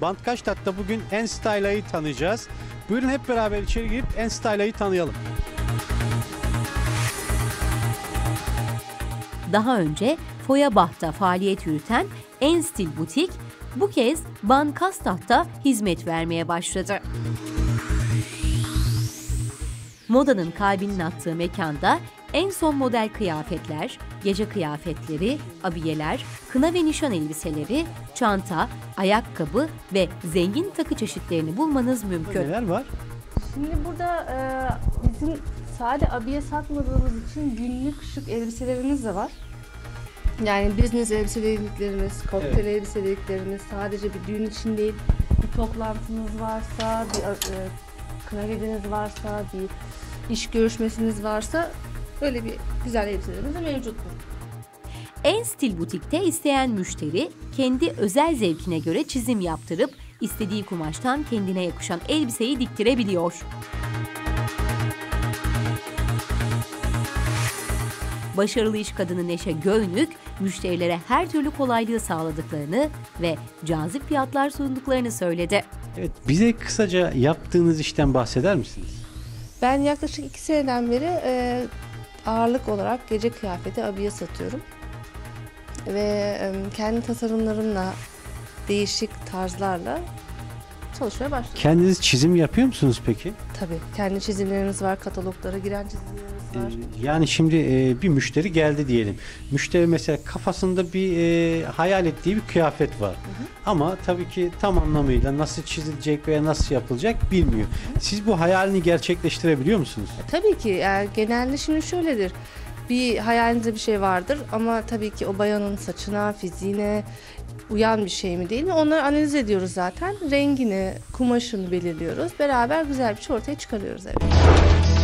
Bantkaştat'ta bugün Enstyla'yı tanıyacağız. Buyurun hep beraber içeri girip Enstyla'yı tanıyalım. Daha önce Foyabah'ta faaliyet yürüten Enstil Butik bu kez Bankastat'ta hizmet vermeye başladı. Modanın kalbinin attığı mekanda en son model kıyafetler, gece kıyafetleri, abiyeler, kına ve nişan elbiseleri, çanta, ayakkabı ve zengin takı çeşitlerini bulmanız mümkün. Neler var? Şimdi burada e, bizim sade abiye satmadığımız için günlük şık elbiselerimiz de var. Yani business elbiseliklerimiz, kokteyl Evet. elbiseliklerimiz sadece bir düğün için değil, bir toplantınız varsa, bir e, kına geceniz varsa, bir iş görüşmesiniz varsa böyle bir güzel elbiselerimiz de mevcuttur. En stil butikte isteyen müşteri kendi özel zevkine göre çizim yaptırıp istediği kumaştan kendine yakışan elbiseyi diktirebiliyor. Başarılı iş kadını Neşe Göynük, müşterilere her türlü kolaylığı sağladıklarını ve cazip fiyatlar sunduklarını söyledi. Evet, bize kısaca yaptığınız işten bahseder misiniz? Ben yaklaşık iki seneden beri e, ağırlık olarak gece kıyafeti abiye satıyorum. Ve kendi tasarımlarımla, değişik tarzlarla çalışmaya başladım. Kendiniz çizim yapıyor musunuz peki? Tabii kendi çizimlerimiz var, kataloglara giren çizimlerimiz var. Ee, Yani şimdi e, bir müşteri geldi diyelim. Müşteri mesela kafasında bir e, hayal ettiği bir kıyafet var. Ama tabii ki tam anlamıyla nasıl çizilecek veya nasıl yapılacak bilmiyor. Siz bu hayalini gerçekleştirebiliyor musunuz? Tabii ki yani genelde şimdi şöyledir. Bir hayalinizde bir şey vardır ama tabii ki o bayanın saçına, fiziğine uyan bir şey mi değil mi? Onları analiz ediyoruz zaten. Rengini, kumaşını belirliyoruz. Beraber güzel bir şey ortaya çıkarıyoruz evet.